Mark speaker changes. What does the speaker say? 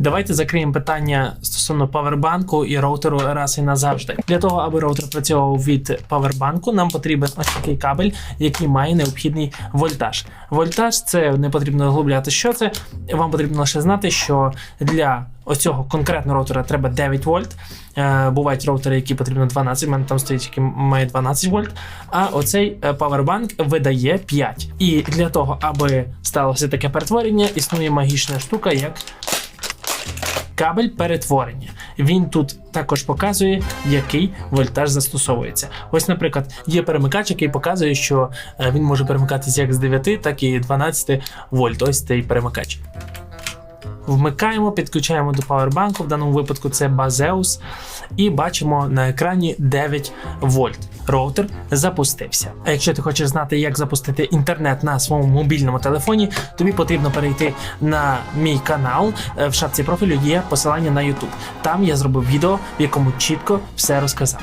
Speaker 1: Давайте закриємо питання стосовно павербанку і роутеру раз і назавжди. Для того, аби роутер працював від павербанку, нам потрібен ось такий кабель, який має необхідний вольтаж. Вольтаж це не потрібно глубляти, що це. Вам потрібно лише знати, що для ось цього конкретного роутера треба 9 вольт. Е, бувають роутери, які потрібно 12, в мене там стоїть, який має 12 вольт. А оцей е, павербанк видає 5. І для того, аби сталося таке перетворення, існує магічна штука, як кабель перетворення. Він тут також показує, який вольтаж застосовується. Ось, наприклад, є перемикач, який показує, що е, він може перемикатися як з 9, так і 12 вольт. Ось цей перемикач. Вмикаємо, підключаємо до павербанку, в даному випадку це Bazeus, і бачимо на екрані 9 вольт. Роутер запустився. А якщо ти хочеш знати, як запустити інтернет на своєму мобільному телефоні, тобі потрібно перейти на мій канал. Е, В шапці профілю є посилання на YouTube. Там я зробив відео, в якому чітко все розказав.